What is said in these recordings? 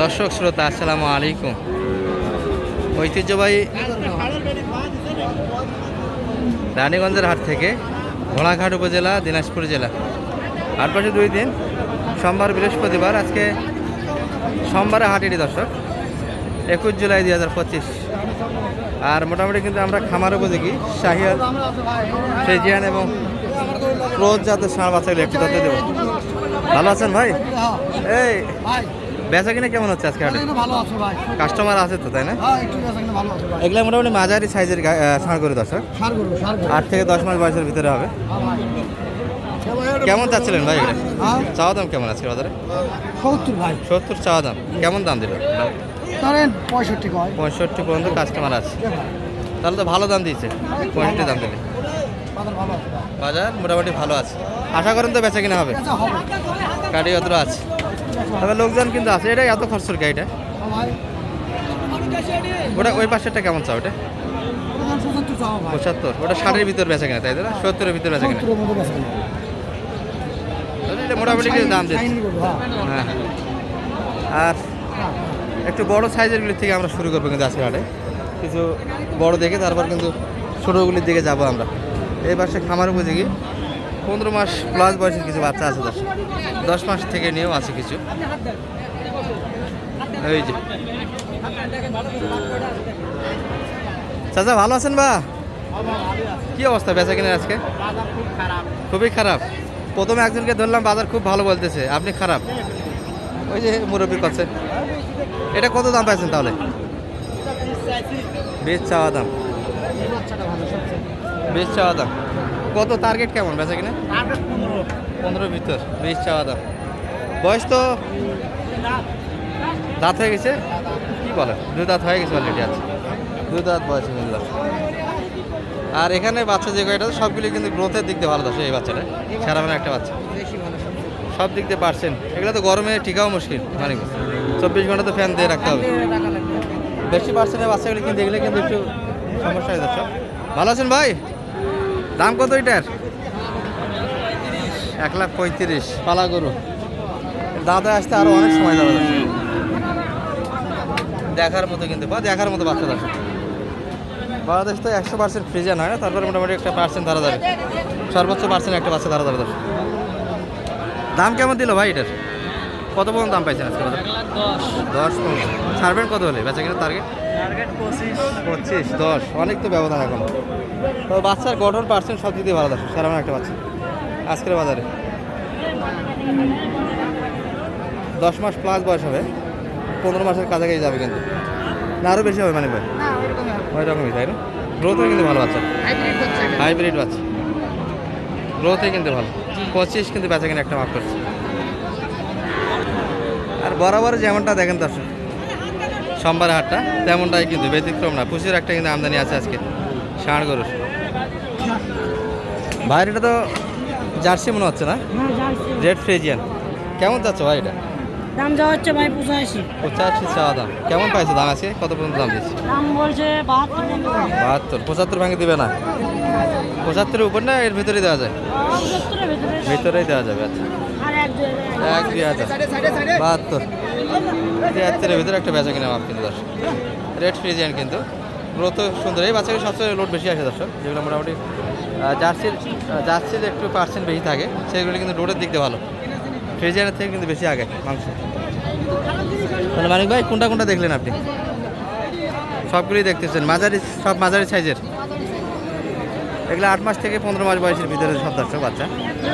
দর্শক, শ্রোতা, আসসালামু আলাইকুম। ঐতিহ্যবাহী রানীগঞ্জের হাট থেকে ঘোড়াঘাট উপজেলা, দিনাজপুর জেলা। আট পাশে দুই দিন, সোমবার, বৃহস্পতিবার, আজকে সোমবারে হাটেরই দর্শক, একুশ জুলাই দুই হাজার পঁচিশ। আর মোটামুটি কিন্তু আমরা খামার উপযোগী শাহিয়াল ফ্রেজিয়ান এবং ক্রোজ জাতের ষাঁড় বাচ্চাগুলো একটু দেবো। ভালো আছেন ভাই? এই বেচা কিনা কেমন হচ্ছে আজকে হাটে ভালো আছে ভাই। কাস্টমার আছে তো তাই না? হ্যাঁ এগুলো মোটামুটি মাঝারি সাইজের ষাঁড় করে দর্শক। সার সার করব আট থেকে দশ মাস বয়সের ভিতরে হবে। হ্যাঁ কেমন চাচ্ছিলেন ভাই হ্যাঁ। চাওয়া দাম কেমন আছে বাজারে? সত্তর ভাই। সত্তর চাওয়া দাম। কেমন দাম দিল? ধরেন পঁয়ষট্টি পঁয়ষট্টি পর্যন্ত কাস্টমার আছে। তাহলে তো ভালো দাম দিয়েছে। পঁয়ষট্টি দাম দিলে। বাজার মোটামুটি ভালো আছে। আশা করেন তো বেচা কিনা হবে। হবে। গাড়ি অত আছে। তবে লোকজন কিন্তু আছে। এটা এত খরচের গাড়িটা? হ্যাঁ ওটা ওই পাশেরটা কেমন চাও ওটা পঁচাত্তর। ওটা ষাটের ভিতর বেচা কিনা তাই না? সত্তরের ভিতর বেচা কিনা। এটা মোটামুটি কিছু দাম দিচ্ছে। হ্যাঁ। হ্যাঁ আর একটু বড় সাইজেরগুলির থেকে আমরা শুরু করব কিন্তু আজকে হাটে। কিছু বড় দেখে তারপর কিন্তু ছোটোগুলির দিকে যাব আমরা। এই পাশে খামার উপযোগী। পনেরো মাস প্লাস বয়সের কিছু বাচ্চা আছে দশ। দশ মাস থেকে নিয়েও আছে কিছু। এই যে। চাচা, ভালো আছেন বা? কি অবস্থা বেচা কিনে আজকে? খুবই খারাপ। প্রথমে একজনকে ধরলাম, বাজার খুব ভালো বলতেছে। আপনি খারাপ? ওই যে মুরব্বী করছে এটা কত দাম পাইছেন তাহলে? বেশ চাওয়া দাম। বেশ চাওয়া দাম। কত টার্গেট কেমন? বেচা কিনা? পনেরো। ভিতর বেশ চাওয়া দাম। বয়স তো দাঁত হয়ে গেছে? কি বলে? দু দাঁত হয়ে গেছে অলরেডি আছে। দু দাঁত বয়স মিলল আর এখানে বাচ্চা যে কয়টা সবগুলি কিন্তু গ্রোথের দিক দিয়ে ভালো আছে এই বাচ্চাটা। সারা মানে একটা বাচ্চা। সব দিক দিয়ে পারছেন। এগুলো তো গরমে টিকাও মুশকিল মানে চব্বিশ ঘণ্টা তো ফ্যান দিয়ে রাখতে হবে। বেশি পার্সেন্টের বাচ্চাগুলি কিন্তু এগুলো কিন্তু একটু সমস্যা হয়ে যাচ্ছে। ভালো আছেন ভাই? দাম কত এটার? এক লাখ পঁয়ত্রিশ। পালা গরু। দাদা আসতে আরও অনেক সময় যাবে দেখার মতো কিন্তু দেখার মতো বাচ্চা আছে বাংলাদেশ তো একশো পার্সেন্ট ফ্রিজে নয় না, তারপরে মোটামুটি একটা পার্সেন্ট ধরা যাবে। সর্বোচ্চ পার্সেন্ট একটা বাচ্চা ধরা যাবে দাম কেমন দিল ভাই এটার? কত পর্যন্ত দাম পাইছেন আজকে বাজারে? দশ পনেরো ছাড়বেন কত হলে? বেচা কিনা টার্গেট পঁচিশ দশ অনেক তো ব্যবধান এখন। তো বাচ্চার গঠন পার্সেন্ট সব দিকে ভালো থাকে সেরকম একটা বাচ্চা। আজকের বাজারে। দশ মাস প্লাস বয়স হবে পনেরো মাসের কাছাকাছি যাবে কিন্তু। না আরও বেশি হবে মানে ভাই? ওই রকমই তাই না? গ্রোথও কিন্তু ভালো বাচ্চা। হাইব্রিড বাচ্চা। গ্রোথে কিন্তু ভালো। পঁচিশ কিন্তু বেচা কিনা একটা মাফ করছে। বরাবর যেমনটা দেখেন দর্শক সোমবার হাটটা তেমনটাই কিন্তু ব্যতিক্রম না। প্রচুর একটা কিন্তু আমদানি আছে আজকে ষাঁড় গরুর। ভাইয়ের এটা তো জার্সি মনে হচ্ছে না? রেড ফ্রেজিয়ান কেমন যাচ্ছে ভাই এটা? দাম যাওয়া হচ্ছে ভাই পঁচাশি। পঁচাশি চাওয়া দাম। কেমন পাইছে দাম আছে কত পর্যন্ত দাম দিচ্ছে দাম বলছে বাহাত্তর বাহাত্তর। পঁচাত্তর ভাঙে দিবে না? পঁচাত্তরের উপর না এর ভিতরেই দেওয়া যায়। ভিতরেই দেওয়া যাবে আচ্ছা। বাহাত্তর। তিয়াত্তরের ভিতরে একটা বেচা কিনা মাপ কিন্তু রেড কিন্তু। সুন্দর। এই সবচেয়ে বেশি যেগুলো মোটামুটি জার্সির জার্সির একটু পার্সেন্ট বেশি থাকে কিন্তু দিক ভালো। ফ্রিজিয়ানের থেকে কিন্তু বেশি আগে মানিক ভাই, কোনটা কোনটা দেখলেন আপনি? সবগুলোই দেখতেছেন। মাঝারি, সব মাঝারি সাইজের। এগুলো আট মাস থেকে পনেরো মাস বয়সের ভিতরে সব দর্শক বাচ্চা।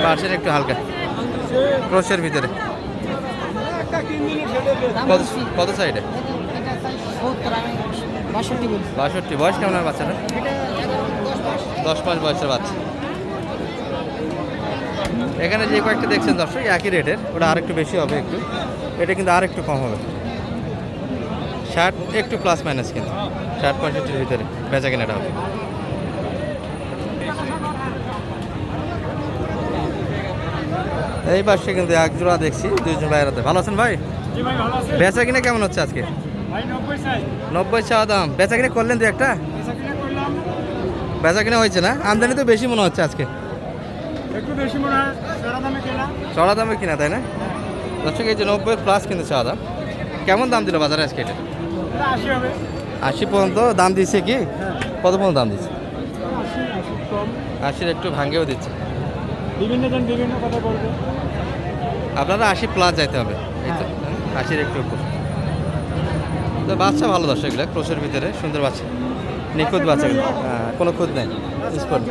পার্সেন্ট একটু হালকা। ক্রোশের ভিতরে। কত সাইডে বাষট্টি। বয়স কেমন বাচ্চাটা দশ মাস বয়সের বাচ্চা। এখানে যে কয়েকটা দেখছেন দর্শক, একই রেটের। ওটা আর একটু বেশি হবে একটু। এটা কিন্তু আর একটু কম হবে। ষাট একটু প্লাস মাইনাস কিন্তু। ষাট, পঁয়ষট্টির ভিতরে বেচা কেনাটা হবে। এই পাশে কিন্তু এক জোড়া দেখছি দুইজন বাইরাতে ভালো আছেন ভাই? বেচা কিনা কেমন হচ্ছে আজকে? নব্বই চাওয়া দাম। বেচা কিনে করলেন তো একটা? বেচা কিনা হয়েছে না? আমদানি তো বেশি মনে হচ্ছে আজকে। চড়া দামে কিনা। তাই না? দর্শক এই যে নব্বই প্লাস কিন্তু চাওয়া দাম। কেমন দাম দিল বাজারে আজকে এটা? আশি পর্যন্ত দাম দিচ্ছে কি? হ্যাঁ। কত পর্যন্ত দাম দিচ্ছে আশি আশি আশির একটু ভাঙ্গেও দিচ্ছে। বিভিন্ন জন বিভিন্ন কথা বলবে। আপনারা আশি প্লাস যাইতে হবে। এই তো আশির একটু উপর। তো বাচ্চা ভালো দর্শক এগুলো ক্রোশের ভিতরে সুন্দর বাচ্চা। নিখুঁত বাচ্চা। হ্যাঁ কোনো খুঁত নেই। স্পট।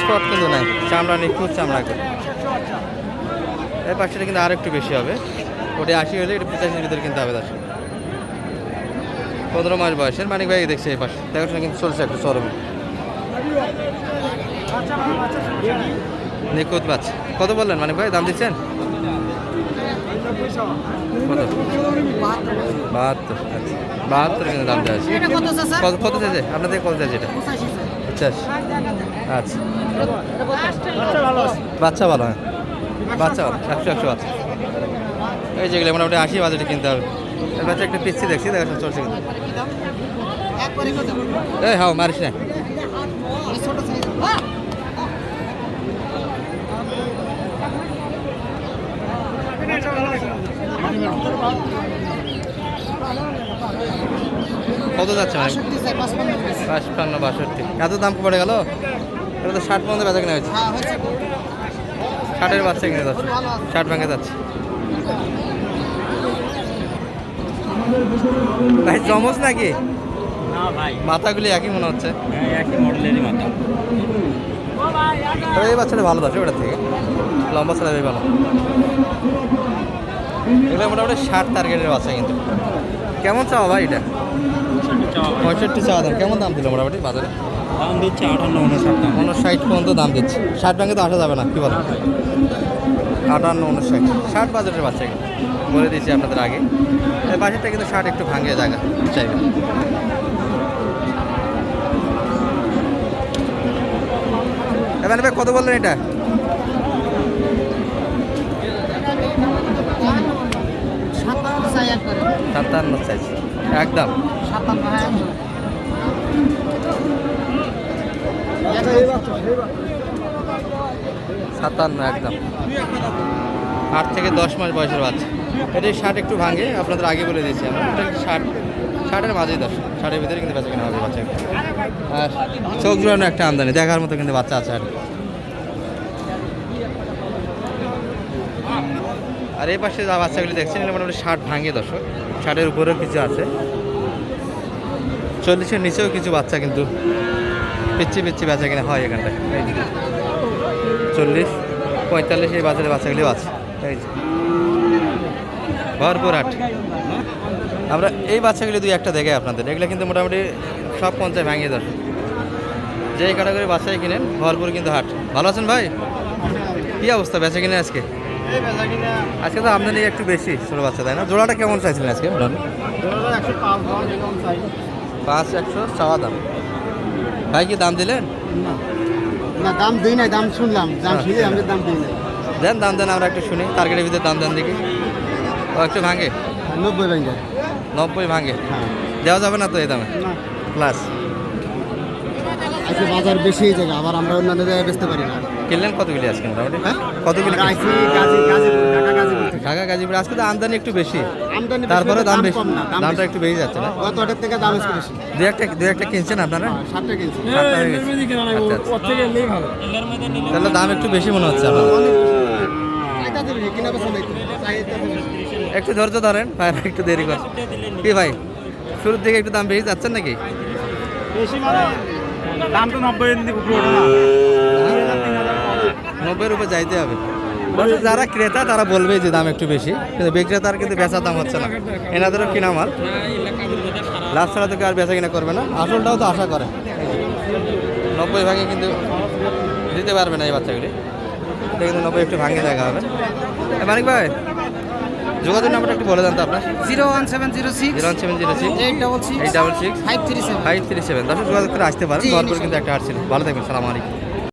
স্পট কিন্তু নাই। চামড়া নিখুঁত চামড়া একদম এই পাখিটা কিন্তু আর একটু বেশি হবে। ওটা আশি হলে এটা পঁচাশির ভিতরে কিনতে হবে দর্শক। পনেরো মাস বয়সের মানিক ভাই দেখছে এই পাশে। দেখাশোনা কিন্তু চলছে একটু সরম নিখুঁত বাচ্চা কত বললেন মানিক ভাই? দাম দিচ্ছেন? বাহাত্তর আচ্ছা। বাহাত্তর কিন্তু দাম দেওয়া আছে। কত কত চাইছে আপনাদের কত চাইছে এটা? পঞ্চাশ আচ্ছা। বাচ্চা ভালো হ্যাঁ। বাচ্চা ভালো একশো একশো বাচ্চা। এই যেগুলো মোটামুটি আশি বাজেটে কিনতে হবে। বাচ্চা একটা পিচ্ছি দেখছি দেখা চলছে কিন্তু। এই হাও মারিস না ছোট সাইজ কত যাচ্ছে বাষট্টি পাঁচপান্ন বাষট্টি। এত দাম পড়ে গেল? এটা তো ষাট পর্যন্ত বেচা কিনা হয়েছে। হ্যাঁ ষাটের বাচ্চা কিনে যাচ্ছে। আছে। ষাট ভাঙে যাচ্ছে। ভাই জমজ নাকি? ভাই। মাথাগুলি একই মনে হচ্ছে। একই মডেলেরই মাথা। তবে এই বাচ্চাটা ভালো দাচ্ছে ওটা থেকে। লম্বা ছেলে ভালো। এগুলো মোটামুটি ষাট টার্গেটের বাচ্চা কিন্তু। কেমন চাওয়া ভাই এটা? পঁয়ষট্টি চাওয়া দাম কেমন দাম দিল মোটামুটি বাজারে? দাম দিচ্ছে আটান্ন উনষাট টাকা উনষাট পর্যন্ত দাম দিচ্ছে। ষাট ব্যাংকে তো আসা যাবে না কি বলো? আটান্ন উনষাট। ষাট বাজারের বাচ্চা কিন্তু। বলে দিয়েছি আপনাদের আগে। এই বাজারটা কিন্তু ষাট একটু ভাঙে জায়গা চাইবে এবার ভাই কত বললেন এটা? সাতান্ন চাই চাইছি একদম। সাতান্ন, একদম। আট থেকে দশ মাস বয়সের বাচ্চা। এটা শার্ট একটু ভাঙে, আপনাদের আগে বলে দিয়েছি আমরা। ষাট ষাটের মাঝেই দশ। ষাটের ভিতরে কিন্তু বেচা কেনা হবে বাচ্চা চোখ একটা আমদানি, দেখার মতো কিন্তু বাচ্চা আছে আর আর এই পাশে যা বাচ্চাগুলি দেখছেন, এগুলো মোটামুটি ষাট ভাঙে দর্শক। ষাটের উপরেও কিছু আছে। চল্লিশের নিচেও কিছু বাচ্চা কিন্তু পিচ্ছি পিচ্ছি বেচা কিনা হয় এখানটায়। চল্লিশ, পঁয়তাল্লিশ এই বাজারে বাচ্চাগুলিও আছে। ভরপুর হাট। আমরা এই বাচ্চাগুলি দুই একটা দেখে আপনাদের। এগুলো কিন্তু মোটামুটি সব পঞ্চায় ভাঙিয়ে দশ যে ক্যাটাগরি বাচ্চাই কিনেন, ভরপুর কিন্তু হাট। ভালো আছেন ভাই? কী অবস্থা? বেচা কিনে আজকে? আজকে তো আমদানি একটু বেশি ছোটো বাচ্চা তাই না? জোড়াটা কেমন চাইছিলেন আজকে পাঁচ একশো চাওয়া দাম। ভাই কি দাম দিলেন? না দাম দিই নাই দাম শুনলাম। দাম শুনে আমি দাম দিই নাই। দেন দাম দেন আমরা একটু শুনি। টার্গেটের ভিতরে দাম দেন দেখি। ও একটু ভাঙে। নব্বই ভাঙে। নব্বই ভাঙে। হ্যাঁ। দেওয়া যাবে না তো এই দামে? প্লাস আজকে বাজার বেশি জায়গা আবার আমরা অন্যান্য জায়গায় বেচতে পারি না। কিনলেন কতগুলি আজকে মোটামুটি? হ্যাঁ? কতগুলি ঢাকা গাজীপুর আজকে তো আমদানি একটু বেশি। আমদানি তারপরে দাম বেশি কম না দাম দামটা একটু বেড়ে যাচ্ছে না? গত হাটের থেকে দাম একটু বেশি। দু একটা দু একটা কিনছেন আপনারা? ষাটটা কিনছি। ষাটটা হয়ে। আচ্ছা, আচ্ছা। ওর থেকে এলেই ভালো। তাহলে দাম একটু বেশি মনে হচ্ছে আপনার। একটু ধৈর্য ধরেন ভাই ভাই, একটু দেরি করেন কি ভাই শুরুর দিকে একটু দাম বেশি যাচ্ছেন নাকি? বেশি মানে দাম তো নব্বই উপরে নব্বইয়ের যাইতে হবে। যারা ক্রেতা, তারা বলবে যে দাম একটু বেশি। কিন্তু বিক্রেতার কিন্তু বেচার দাম হচ্ছে না। এনাদেরও কিনা মাল। লাভ ছাড়া তোকে আর বেচা কিনা করবে না। আসলটাও তো আশা করে। নব্বই ভাগে কিন্তু দিতে পারবে না এই বাচ্চাগুলি। কিন্তু নব্বই একটু ভাঙে দেখা হবে। মানিক ভাই যোগাযোগ নাম্বারটা একটু বলে দেন তো আপনার। Zero one seven zero six zero one seven zero six eight double six eight double six five three seven. Five three seven. তারপর যোগাযোগ করে আসতে পারেন। তারপর কিন্তু একটা আসছিল ছিল। ভালো থাকবেন সালাম আলাইকুম।